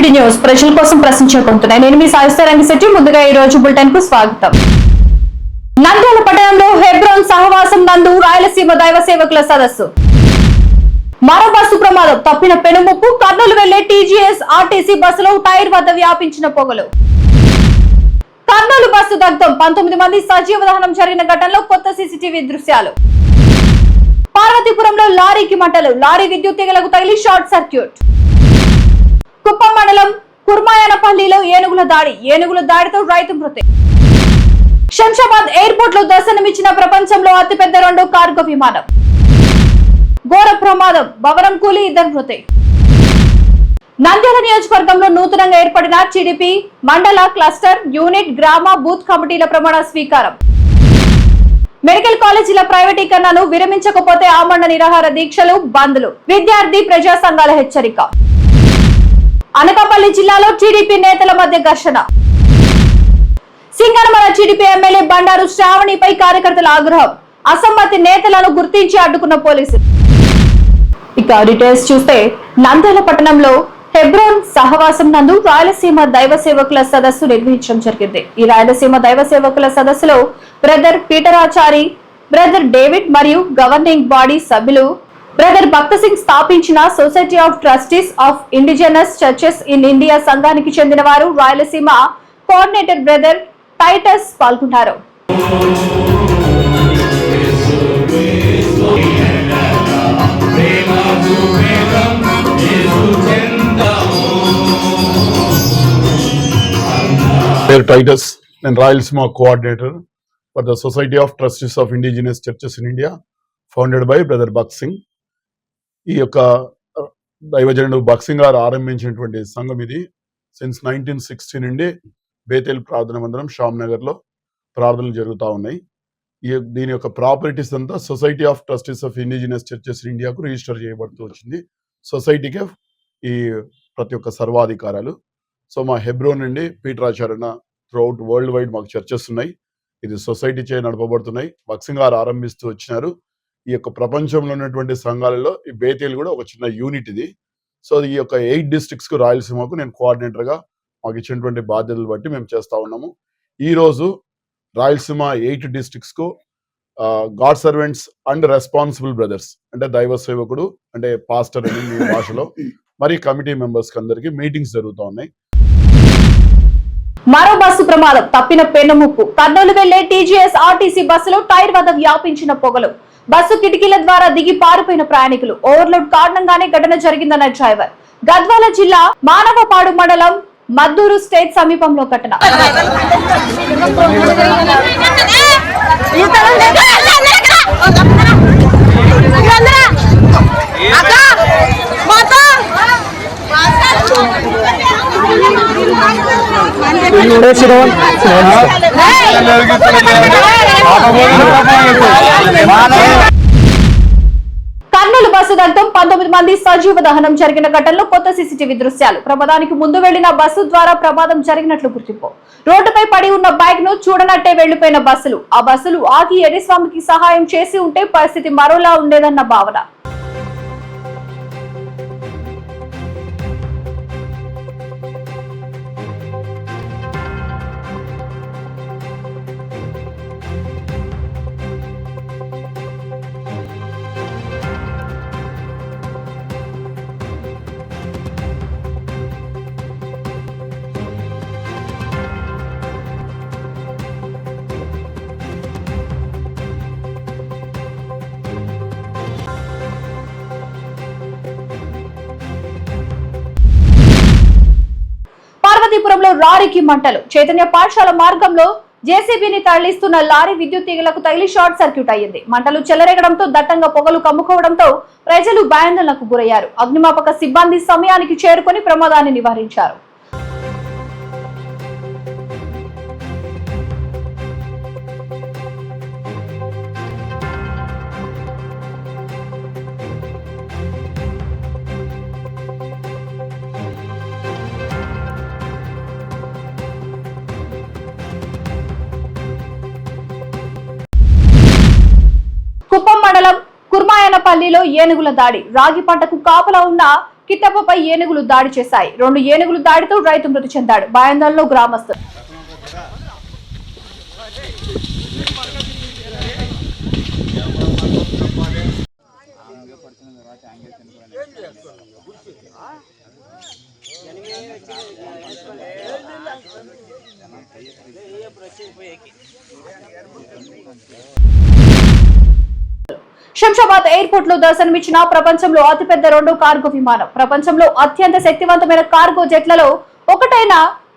Welcome news ప్రజల కోసం ప్రశ్నించుకుంటున్నాయి నేను మీ సాయిస్తారంగి శెట్టి. ముందుగా ఈ రోజు బులెటిన్కు స్వాగతం. నంద్యాల పట్టణంలో హెబ్రోన్ సహవాసం నందు రాయలసీమ దైవ సేవకుల సదస్సు. మరో బస్సు ప్రమాదం. తప్పిన పెనుముప్పు కర్నూలు వెళ్ళే టీజీఎస్ ఆర్టీసీ బస్సులో టైర్ వద్ద వ్యాపించిన పొగలు. కర్నూలు బస్సు దగ్ధం. పంతొమ్మిది మంది సజీవ దహనం జరిగిన ఘటనలో కొత్త సీసీటీవీ దృశ్యాలు. పార్వతీపురంలో లారీకి మంటలు. లారీ విద్యుత్ తీగలకు తగిలి షార్ట్ సర్క్యూట్. కుప్పం మండలం కుర్మాయనపల్లిలో ఏనుగుల దాడి. ఏనుగుల దాడితో రైతు మృతి. శంషాబాద్ ఎయిర్పోర్ట్లో దర్శనమిచ్చిన ప్రపంచంలో అతిపెద్ద రెండు కార్గో విమానం. ఘోర ప్రమాదం. భవనం కూలి ఇద్దరు మృతి. నంద్యాల నియోజకవర్గంలో నూతనంగా ఏర్పడిన టీడీపీ మండల క్లస్టర్ యూనిట్ గ్రామ బూత్ కమిటీల ప్రమాణ స్వీకారం. మెడికల్ కాలేజీల ప్రైవేటీకరణను విరమించకపోతే ఆమరణ నిరాహార దీక్షలు బంద్లు. విద్యార్థి ప్రజా సంఘాల హెచ్చరిక. అనకాపల్లి జిల్లాలో టీడీపీ నేతల మధ్య ఘర్షణ. సింగనమల టీడీపీ ఎమ్మెల్యే బండారు శ్రావణిపై కార్యకర్తల ఆగ్రహం. అసమ్మతి నేతలను గుర్తించి అడ్డుకున్న పోలీసులు. ఇక డీటెయిల్స్ చూస్తే నంద్యాల పట్టణంలో హెబ్రోన్ సహవాసం నందు రాయలసీమ దైవ సేవకుల సదస్సు నిర్వహించడం జరిగింది. ఈ రాయలసీమ దైవ సేవకుల సదస్సులో బ్రదర్ పీటరాచారి బ్రదర్ డేవిడ్ మరియు గవర్నింగ్ బాడీ సభ్యులు బ్రదర్ భక్త సింగ్ స్థాపించిన society of trustees of indigenous churches in India సంఘానికి చెందిన వారు రాయలసీమ కోఆర్డినేటర్ బ్రదర్ టైటస్ పాల్గొన్నారు. పేరు టైటస్. నేను Rayalaseema coordinator for the society of trustees of indigenous churches in India founded by brother భక్ సింగ్. ఈ యొక్క దైవజనుడు బక్సింగ్ గారు ఆరంభించినటువంటి సంఘం ఇది. సిన్స్ నైన్టీన్ సిక్స్టీ నుండి బేతేల్ ప్రార్థన మందిరం షామ్ నగర్లో ప్రార్థనలు జరుగుతూ ఉన్నాయి. ఈ దీని యొక్క ప్రాపర్టీస్ అంతా society of trustees of indigenous churches ఇండియాకు రిజిస్టర్ చేయబడుతూ వచ్చింది. సొసైటీకే ఈ ప్రతి ఒక్క సర్వాధికారాలు. సో మా హెబ్రోన్ నుండి పీటరాచారణ త్రూఅవుట్ వరల్డ్ వైడ్ మాకు చర్చెస్ ఉన్నాయి. ఇది సొసైటీ చే నడపబడుతున్నాయి. బక్సింగ్ గారు ఆరంభిస్తూ వచ్చినారు. ఈ యొక్క ప్రపంచంలో ఉన్నటువంటి సంఘాలలో ఈ బేతేలు కూడా ఒక చిన్న యూనిట్ ఇది. సో ఈ యొక్క ఎయిట్ డిస్ట్రిక్ట్స్కు రాయలసీమకు నేను కోఆర్డినేటర్గా మాకు ఇచ్చినటువంటి బాధ్యతలు బట్టి మేము చేస్తా ఉన్నాము. ఈ రోజు Rayalaseema eight డిస్ట్రిక్ట్స్కు God servants and responsible brothers అంటే దైవ సేవకుడు అంటే పాస్టర్ అని మీ భాషలో మరి కమిటీ మెంబర్స్కి మీటింగ్స్ జరుగుతూ ఉన్నాయి. మరో బస్సు ప్రమాదం. తప్పిన పెన్నుముప్పు. కర్నూలు వెళ్ళే టీజీఎస్ ఆర్టీసీ బస్సులో టైర్ వద్ద వ్యాపించిన పొగలు. బస్సు కిటికీల ద్వారా దిగి పారిపోయిన ప్రయాణికులు. ఓవర్లోడ్ కారణంగానే ఘటన జరిగిందన్న డ్రైవర్. గద్వాల జిల్లా మానవపాడు మండలం మద్దూరు స్టేట్ సమీపంలో ఘటన. కర్నూలు బస్సు దగ్ధం పంతొమ్మిది మంది సజీవ దహనం జరిగిన ఘటనలో కొత్త సీసీటీవీ దృశ్యాలు. ప్రమాదానికి ముందు వెళ్ళిన బస్సు ద్వారా ప్రమాదం జరిగినట్లు గుర్తింపు. రోడ్డుపై పడి ఉన్న బైక్ను చూడనట్టే వెళ్ళిపోయిన బస్సులు. ఆ బస్సులు ఆగి ఎరిస్వామికి సహాయం చేసి ఉంటే పరిస్థితి మరోలా ఉండేదన్న భావన. లారీకి మంటలు. చైతన్య పాఠశాల మార్గంలో జేసీబీని తరలిస్తున్న లారీ విద్యుత్ తీగలకు తగిలి షార్ట్ సర్క్యూట్ అయ్యింది. మంటలు చెలరేగడంతో దట్టంగా పొగలు కమ్ముకోవడంతో ప్రజలు భయాందోళనకు గురయ్యారు. అగ్నిమాపక సిబ్బంది సమయానికి చేరుకొని ప్రమాదాన్ని నివారించారు. కుప్పం ఏనుగుల దాడి. రాగి పంటకు కాపలా ఉన్న కిట్టప్పపై ఏనుగులు దాడి చేశాయి. రెండు ఏనుగులు దాడితో రైతు మృతి చెందాడు. బాయందల్లో గ్రామస్తులు శంషాబాద్ ఎయిర్పోర్ట్లో దర్శనమిచ్చిన ప్రపంచంలో అతిపెద్ద రెండు కార్గో విమానం. ప్రపంచంలో అత్యంత శక్తివంతమైన కార్గో జెట్లలో ఒకటైన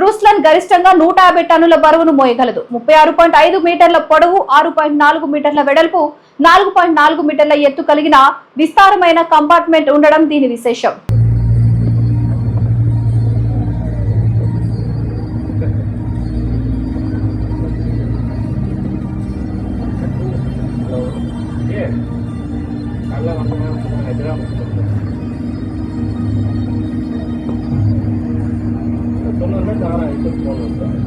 రూస్లన్ గరిష్టంగా నూట యాభై టన్నుల బరువును మోయగలదు. ముప్పై ఆరు పాయింట్ ఐదు మీటర్ల పొడవు ఆరు పాయింట్ నాలుగు మీటర్ల వెడల్పు నాలుగు పాయింట్ నాలుగు మీటర్ల ఎత్తు కలిగిన విస్తారమైన కంపార్ట్మెంట్ ఉండడం దీని విశేషం. పెట్టుకొని ఉంటారు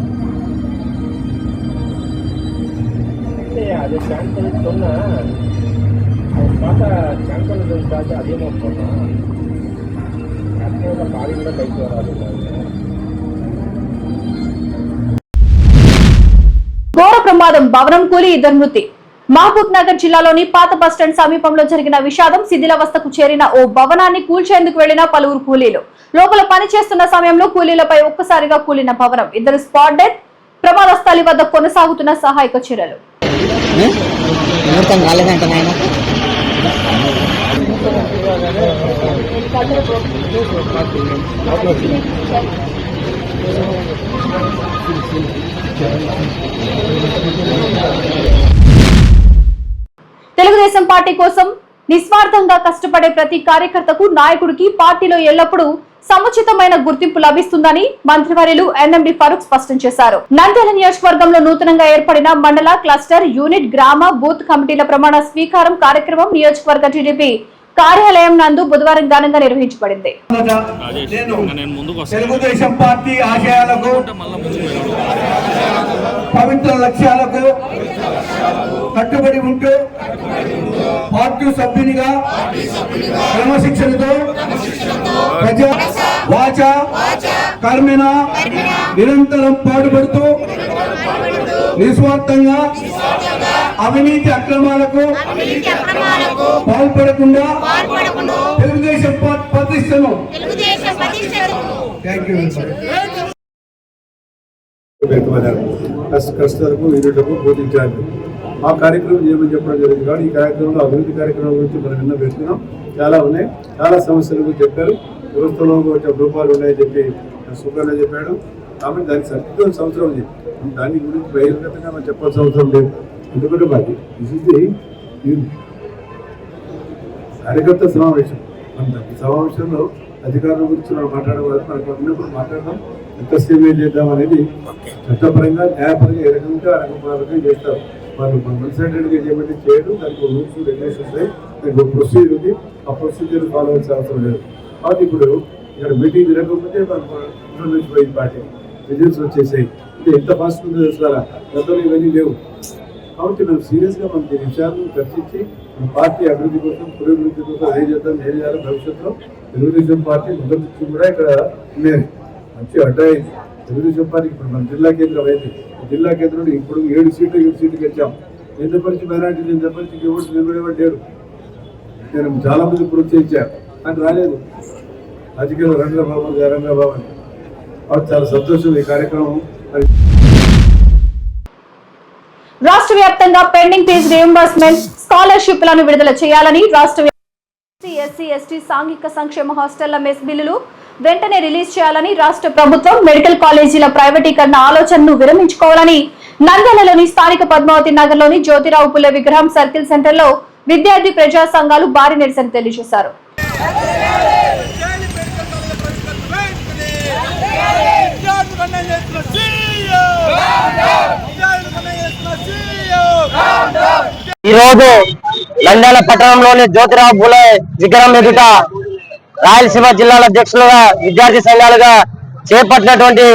అది క్యాన్సల్ కొన్న పాత క్యాన్సల్ దాటి అదేమో కొన్నా అత్యంత కాలి కూడా బయటకు వరాలి ఘోర ప్రమాదం భవనం కూలి ఇద్దరు మృతి. మహబూబ్ నగర్ జిల్లాలోని పాత బస్టాండ్ సమీపంలో జరిగిన విషాదం శిథిలావస్థకు చేరిన ఓ భవనాన్ని కూల్చేందుకు వెళ్ళిన పలువురు కూలీలు. లోపల పనిచేస్తున్న సమయంలో కూలీలపై ఒక్కసారిగా కూలిన భవనం. ఇద్దరు స్పాట్ డెత్ ప్రమాద స్థలి వద్ద కొనసాగుతున్న సహాయక చర్యలు. పార్టీ కోసం నిస్వార్థంగా కష్టపడే ప్రతి కార్యకర్తకు నాయకుడికి పార్టీలో ఎల్లప్పుడూ సముచితమైన గుర్తింపు లభిస్తుందని మంత్రివర్యులు ఎన్ఎండి ఫరూక్ స్పష్టం చేశారు. నంద్యాల నియోజకవర్గంలో నూతనంగా ఏర్పడిన మండల క్లస్టర్ యూనిట్ గ్రామ బూత్ కమిటీల ప్రమాణ స్వీకారం కార్యక్రమం నియోజకవర్గ టీడీపీ కార్యాలయం నందు బుధవారం ఘనంగా నిర్వహించబడింది. నేను తెలుగుదేశం పార్టీ ఆశయాలకు పవిత్ర లక్ష్యాలకు కట్టుబడి ఉంటూ పార్టీ సభ్యునిగా క్రమశిక్షణతో ప్రజా వాచ కర్మిన నిరంతరం పాటుపడుతూ నిస్వార్థంగా అవినీతి అక్రమాలకు పాల్పడకుండా తెలుగుదేశం పార్టీ ప్రతిష్టను. థ్యాంక్ యూ బోధించారు. ఆ కార్యక్రమం చేయమని చెప్పడం జరిగింది? కాబట్టి ఈ కార్యక్రమంలో అభివృద్ధి కార్యక్రమం గురించి మనం నిన్న పెట్టుకున్నాం చాలా ఉన్నాయి. చాలా సమస్యల గురించి చెప్పారు. వ్యవస్థలో కొంచెం రూపాలు ఉన్నాయని చెప్పి సుఖంగా చెప్పాడు. కాబట్టి దానికి సరిగ్గా సంవత్సరం ఉంది. దాని గురించి బహిరంగతంగా మనం చెప్పాల్సిన అవసరం లేదు. ఎందుకంటే మాది this is the కార్యకర్త సమావేశం. మన సమావేశంలో అధికారుల గురించి మనం మాట్లాడకూడదు. మనకు ఉన్నప్పుడు మాట్లాడదాం. ఎంత సేవ చేద్దాం అనేది చట్టపరంగా న్యాయపరంగా ఏ రకంగా ఆ చేస్తారు వాళ్ళు మన మనసైనట్టుగా చేయమంటే చేయడం దానికి రూల్స్ రెగ్యులేషన్స్ దానికి ప్రొసీజర్ ఉంది. ఆ ప్రొసీజర్ ఫాలో అవ్వాల్సిన అవసరం లేదు. కాబట్టి ఇప్పుడు ఇక్కడ మీటింగ్ జరగకపోతే మనకు నుంచి పోయింది పార్టీ రిజల్ట్స్ వచ్చేసాయి. అంటే ఎంత ఫాస్ట్ ఉందో తెలుసుకోవాలా గతంలో ఇవన్నీ లేవు. కాబట్టి మనం సీరియస్గా మనం దీని విషయాలను చర్చించి మన పార్టీ అభివృద్ధి కోసం పురోభివృద్ధి కోసం ఏం చేద్దాం ఏం చేయాలి భవిష్యత్తులో తెలుగుదేశం పార్టీ మొదటి కూడా ఇక్కడ ఉండేది మంచి అడ్డాయింది తెలుగుదేశం పార్టీ ఇప్పుడు మన జిల్లా కేంద్రం అయింది జిల్లా కేంద్రంలో ఇప్పుడు ఏడు సీట్లు ఏడు సీట్లు గెలిచాం నిందపరిచి మైనార్టీ నిందపరిచి ఎవరు నిలబడేవాడు లేడు నేను చాలా ప్రోత్సహించాను అని రాలేదు. అధికారులు రంగబాబు రంగబాబు అని. చాలా సంతోషం ఈ కార్యక్రమం. రాష్ట్ర వ్యాప్తంగా పెండింగ్ ఫీజు రియంబర్స్మెంట్ స్కాలర్షిప్లను విడుదల చేయాలని రాష్ట్ర ఎస్సీ ఎస్టీ సాంఘిక సంక్షేమ హాస్టళ్ళ మెస్ బిల్లులు వెంటనే రిలీజ్ చేయాలని రాష్ట్ర ప్రభుత్వం మెడికల్ కాలేజీల ప్రైవేటీకరణ ఆలోచనను విరమించుకోవాలని నంద్యాలలోని స్థానిక పద్మావతి నగర్లోని జ్యోతిరావు పుల్లె విగ్రహం సర్కిల్ సెంటర్లో విద్యార్థి ప్రజా సంఘాలు భారీ నిరసన తెలియజేశారు. ఈరోజు నంద్యాల పట్టణంలోని జ్యోతిరావు పుల్ల విగ్రహం ఎదుట రాయలసీమ జిల్లాల అధ్యక్షులుగా విద్యార్థి సంఘాలుగా చేపట్టినటువంటి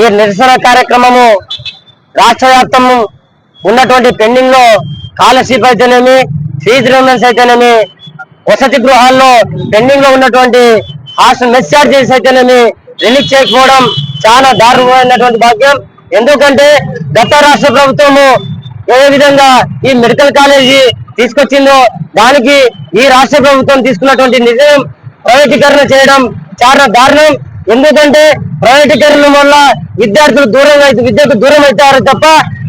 ఈ నిరసన కార్యక్రమము రాష్ట్ర వ్యాప్తము ఉన్నటువంటి పెండింగ్లో స్కాలర్షిప్ అయితేనేమి ఫీజు రిమెంట్స్ అయితేనేమి వసతి గృహాల్లో పెండింగ్లో ఉన్నటువంటి హాస్టల్ మెస్ ఛార్జెస్ అయితేనేమి రిలీజ్ చేయకపోవడం చాలా దారుణమైనటువంటి భాగ్యం. ఎందుకంటే గత రాష్ట్ర ప్రభుత్వము ఏ విధంగా ఈ మెడికల్ కాలేజీ తీసుకొచ్చిందో దానికి ఈ రాష్ట్ర ప్రభుత్వం తీసుకున్నటువంటి నిర్ణయం ప్రైవేటీకరణ చేయడం చాలా దారుణం. ఎందుకంటే ప్రైవేటీకరణ వల్ల విద్యార్థులు దూరం అయితే విద్యకు దూరం అవుతారు తప్ప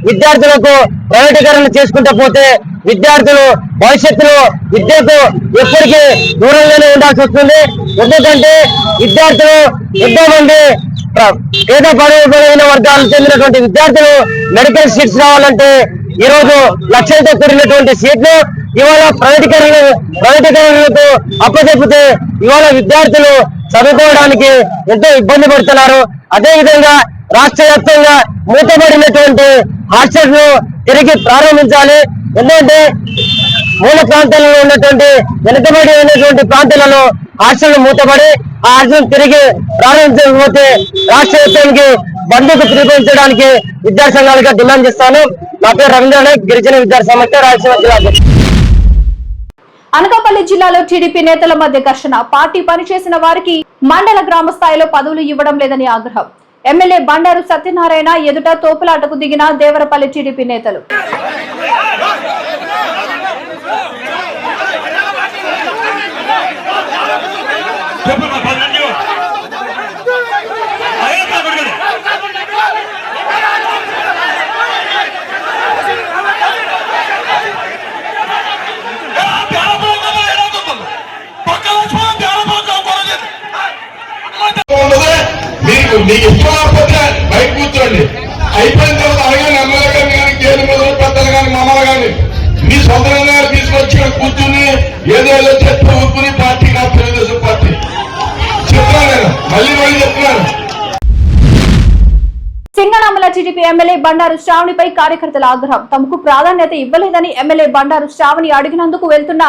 విద్యార్థులకు ప్రైవేటీకరణ చేసుకుంటూ పోతే విద్యార్థులు భవిష్యత్తులో విద్యకు ఎప్పటికీ దూరంగానే ఉండాల్సి వస్తుంది. ఎందుకంటే విద్యార్థులు ఎంతో మంది ప్ర- పేద పడవైన వర్గాలకు చెందినటువంటి విద్యార్థులు మెడికల్ సీట్స్ రావాలంటే ఈ రోజు లక్షలతో కూడినటువంటి సీట్లు ఇవాళ ప్రైవేటీకరణ ప్రైవేటీకరణతో అప్పచెప్పితే ఇవాళ విద్యార్థులు చదువుకోవడానికి ఎంతో ఇబ్బంది పడుతున్నారు. అదేవిధంగా రాష్ట్ర వ్యాప్తంగా మూతబడినటువంటి హాస్టల్ను తిరిగి ప్రారంభించాలి. ఎందుకంటే మూల ప్రాంతాలలో ఉన్నటువంటి వెనుకబడి ఉన్నటువంటి ప్రాంతాలలో హాస్టల్ మూతబడి ఆ హాస్టల్ తిరిగి ప్రారంభించకపోతే రాష్ట్ర వ్యాప్తానికి బంధుకు పిలుపునిచ్చడానికి విద్యాసంఘాలుగా డిమాండ్ చేస్తాను. నా పేరు రవీంద్రనాథ్ గిరిజన విద్యార్థి సమస్య రాయలసీమ జిల్లా అధ్యక్షుడు. అనకాపల్లి జిల్లాలో టీడీపీ నేతల మధ్య ఘర్షణ. పార్టీ పనిచేసిన వారికి మండల గ్రామ స్థాయిలో పదవులు ఇవ్వడం లేదని ఆగ్రహం. ఎమ్మెల్యే బండారు సత్యనారాయణ ఎదుట తోపులాటకు దిగిన దేవరపల్లి టీడీపీ నేతలు. మొదలు పెద్దలు కానీ మీ సొంత నిర్ణయాలు తీసుకొచ్చి కూర్చుని ఏదో ఏదో చెప్పి ఊరుకుని పార్టీ కాదు తెలుగుదేశం పార్టీ. చెప్తున్నాను నేను. మళ్ళీ మళ్ళీ చెప్తున్నాను. సింగనామల టీడీపీ ఎమ్మెల్యే బండారు శ్రావణిపై కార్యకర్తల ఆగ్రహం. తమకు ప్రాధాన్యత ఇవ్వలేదని ఎమ్మెల్యే బండారు శ్రావణి అడిగినందుకు వెళ్తున్న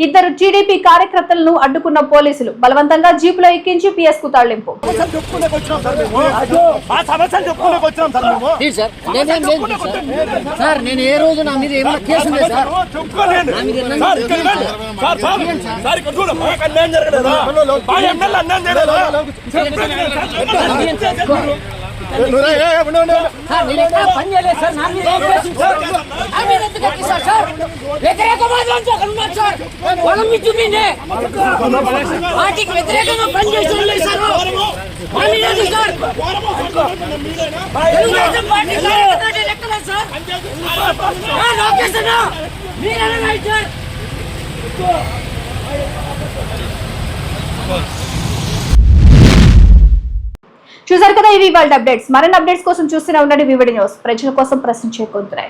ఇద్దరు టీడీపీ కార్యకర్తలను అడ్డుకున్న పోలీసులు బలవంతంగా జీపులో ఎక్కించి పిఎస్కు తరలింపు లేదు పార్టీకి వ్యతిరేకంగా పని చేసిన లేదు sir Telugu Desam party sir Lokesh అన్న మీరేనా సార్ చూసారు కదా ఇవి వాళ్ళ అప్డేట్స్ మరిన్ని అప్డేట్స్ కోసం చూస్తూనే ఉండండి. VVD news. ప్రజల కోసం ప్రశ్నించే కొంటున్నాయి